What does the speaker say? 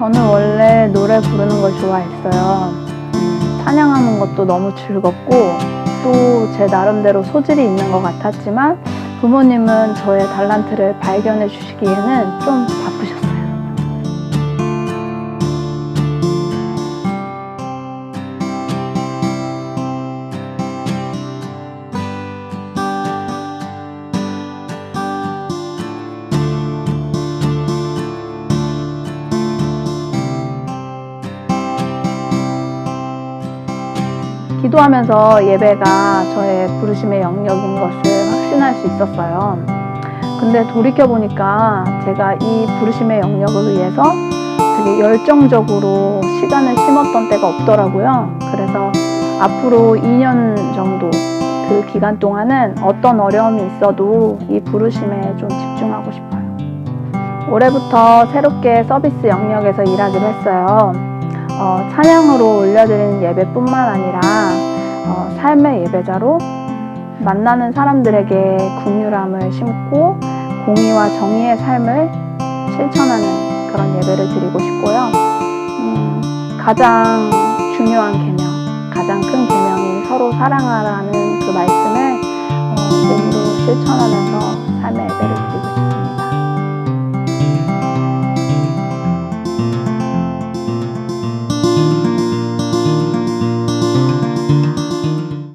저는 원래 노래 부르는 걸 좋아했어요. 음, 찬양하는 것도 너무 즐겁고 또 제 나름대로 소질이 있는 것 같았지만 부모님은 저의 달란트를 발견해 주시기에는 좀 바쁘셨어요. 기도하면서 예배가 저의 부르심의 영역인 것을 확신할 수 있었어요. 근데 돌이켜보니까 제가 이 부르심의 영역을 위해서 되게 열정적으로 시간을 심었던 때가 없더라고요. 그래서 앞으로 2년 정도 그 기간 동안은 어떤 어려움이 있어도 이 부르심에 좀 집중하고 싶어요. 올해부터 새롭게 서비스 영역에서 일하기로 했어요. 어, 찬양으로 올려드리는 예배뿐만 아니라 어, 삶의 예배자로 만나는 사람들에게 국률함을 심고 공의와 정의의 삶을 실천하는 그런 예배를 드리고 싶고요. 음, 가장 중요한 계명, 가장 큰 계명인 서로 사랑하라는 그 말씀을 어, 몸으로 실천하면서 삶의 예배를 드리고 싶습니다.